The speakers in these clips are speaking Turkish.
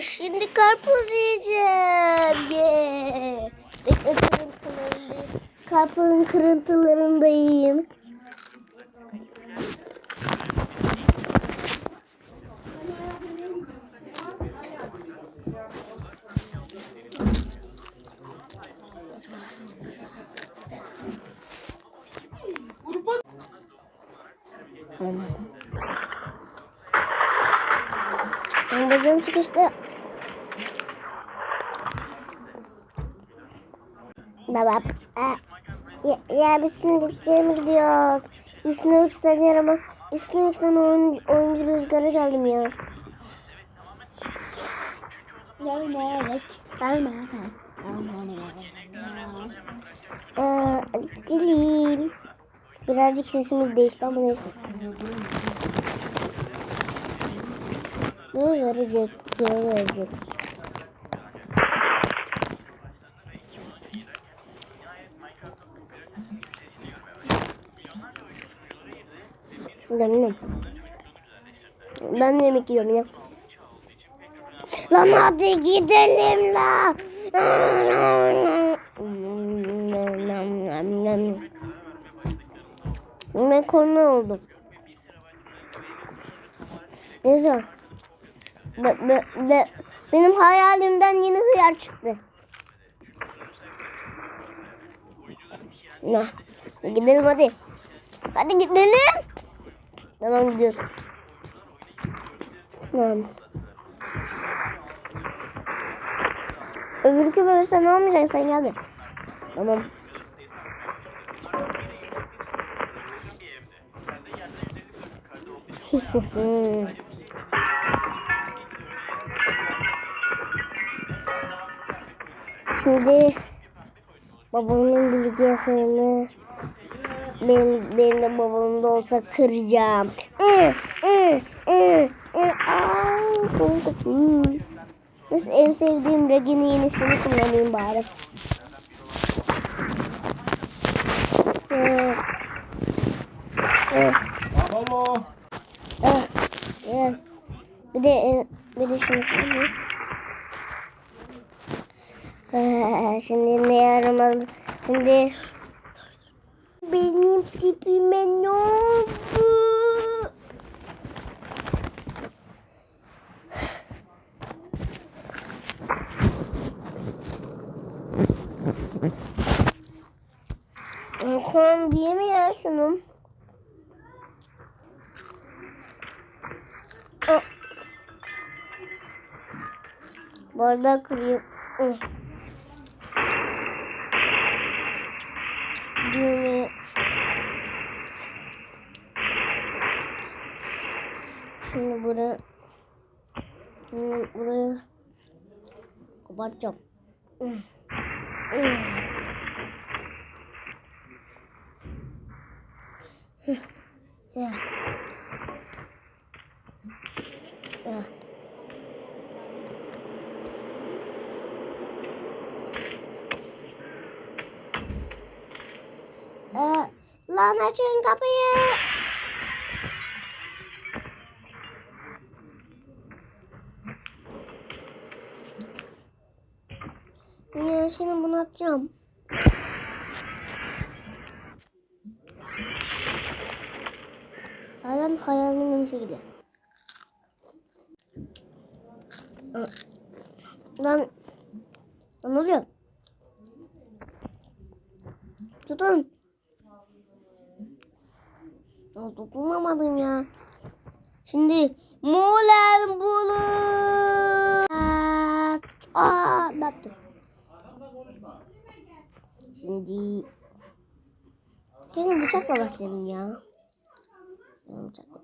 Şimdi karpuz yiyeceğim. Yeah. Karpuzun kırıntılarını da yiyeyim. Ben bacağım Ya, ya biz şimdi gideceğim gidiyor. İsnox'tan yer ama İsnox'tan oyun, oyuncu rüzgarı geldim ya. Gelme evet. Gelme evet. Ee, geleyim. Birazcık sesimiz değişti ama neyse. Ne verecek? Ne verecek? Deminem. Ben yemek yiyorum ya. Lan hadi gidelim la. Ben korna oldum. Neyse. Be, be, be, benim hayalimden yeni hıyar çıktı. Ne? Gidelim hadi. Hadi gidelim. Tamam gidiyoruz. Tamam. Öbürkü böyle sen olmayacaksın sen gel bir. Tamam. Şimdi babamın bilgisayarını benim, benim de babamda olsa kıracağım. Nasıl en sevdiğim regini yenisini kullanayım bari. Eh. Bir de eh, bir de şunu Şimdi ne yaramalı? Şimdi benim tipime ne oldu? Korn diye mi ya şunun? Ah. Bardak. Ah. Düğme. Şimdi buraya Şimdi buraya kapatacağım. Hmm. Hmm. Hıh. Ya. Ya. Ee, lan açın kapıyı. Ya şimdi bunu atacağım. Halen hayalimin bir şekilde. Lan lan ne oluyor? Tutun. Ya tutunamadım ya. Şimdi Mulen Bulu. Aa, ne yaptın? Şimdi Gelin bıçakla başlayalım ya. Gelin bıçakla.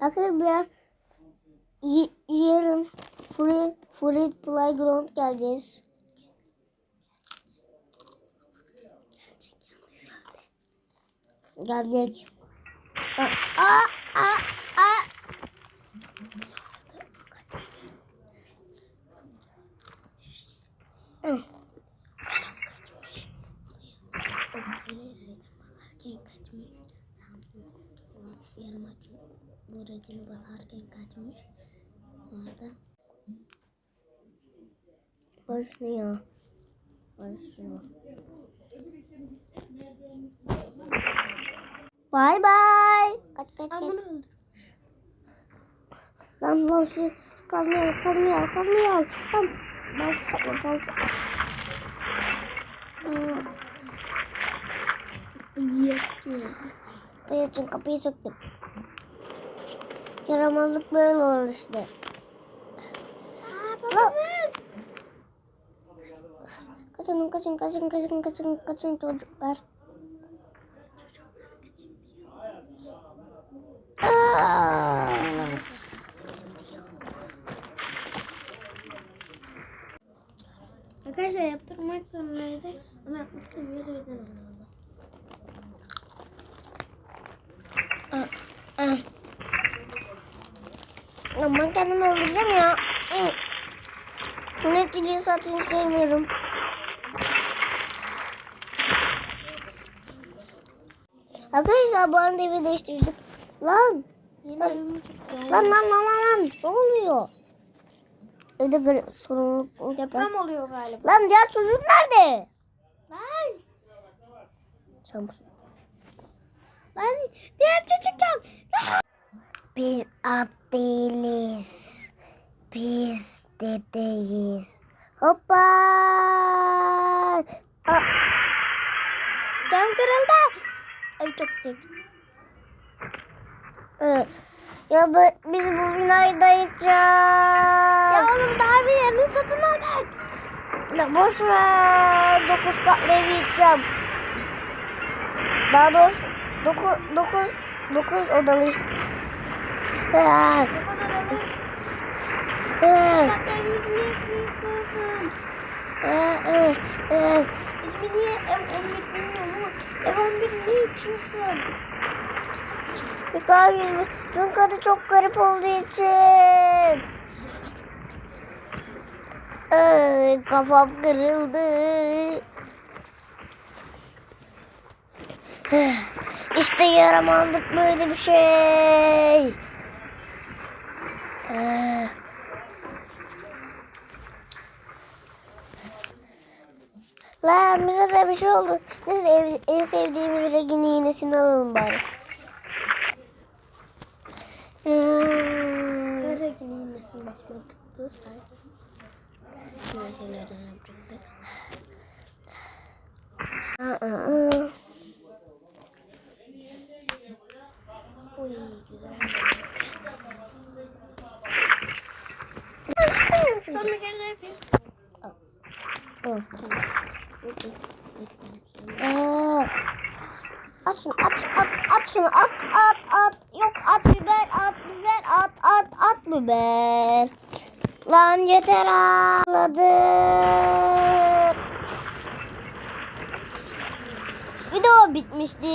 Arkadaşlar yarın Free Free Playground geleceğiz. Gelecek. Aa, aa, aa, aa. Buracını batarken kaçmış. Sonra da başlıyor. Başlıyor. Bay bay. Kaç kaç kaç. Lan lan şu kalmıyor kalmıyor kalmıyor. Lan balta sakla balta. Kapıyı yaktım. Kapıyı açın kapıyı söktüm. Yaramazlık böyle olur işte. Lan. Kaçın kaçın kaçın kaçın kaçın kaçın çocuklar. Aa. Arkadaşlar yaptırmak zorundaydı ama yapmak istemiyordu o yüzden olmadı. Ya ben kendimi öldüreceğim ya. Sünnet diliği zaten sevmiyorum. Arkadaşlar bu arada evi değiştirdik. Lan. Lan. Lan lan lan lan lan. Ne oluyor? Evde gar- sorumluluk. Deprem oluyor galiba. Lan diğer çocuk nerede? Lan. Çamur. Lan diğer çocuklar. Biz at değiliz. Biz dedeyiz. Hoppa. Aa, Cam kırıldı. Ay çok kötü. evet. Ya bu, biz bu binayı dayayacağız. Ya oğlum daha bir yerini satın aldık. Ya boş ver. Dokuz katlı evi yıkacağım. Daha doğrusu dokuz, dokuz, dokuz odalı. Evimizi niye aa, aa. İsmi niye ev 11 bilmiyorum ama ev 11 niye? Yukarı yüzümü. Çünkü adı çok garip olduğu için. Ay, kafam kırıldı. İşte yaramazlık böyle bir şey. Ah. Lan bize de bir şey oldu. Neyse ev, en sevdiğimiz rengin iğnesini alalım bari. Hmm. Tuttu. Aa, aa. Uy güzel. Son bir. At şunu at at at şunu. At at at. Yok at biber at biber at at at biber. Lan yeter ağladım. Video bitmişti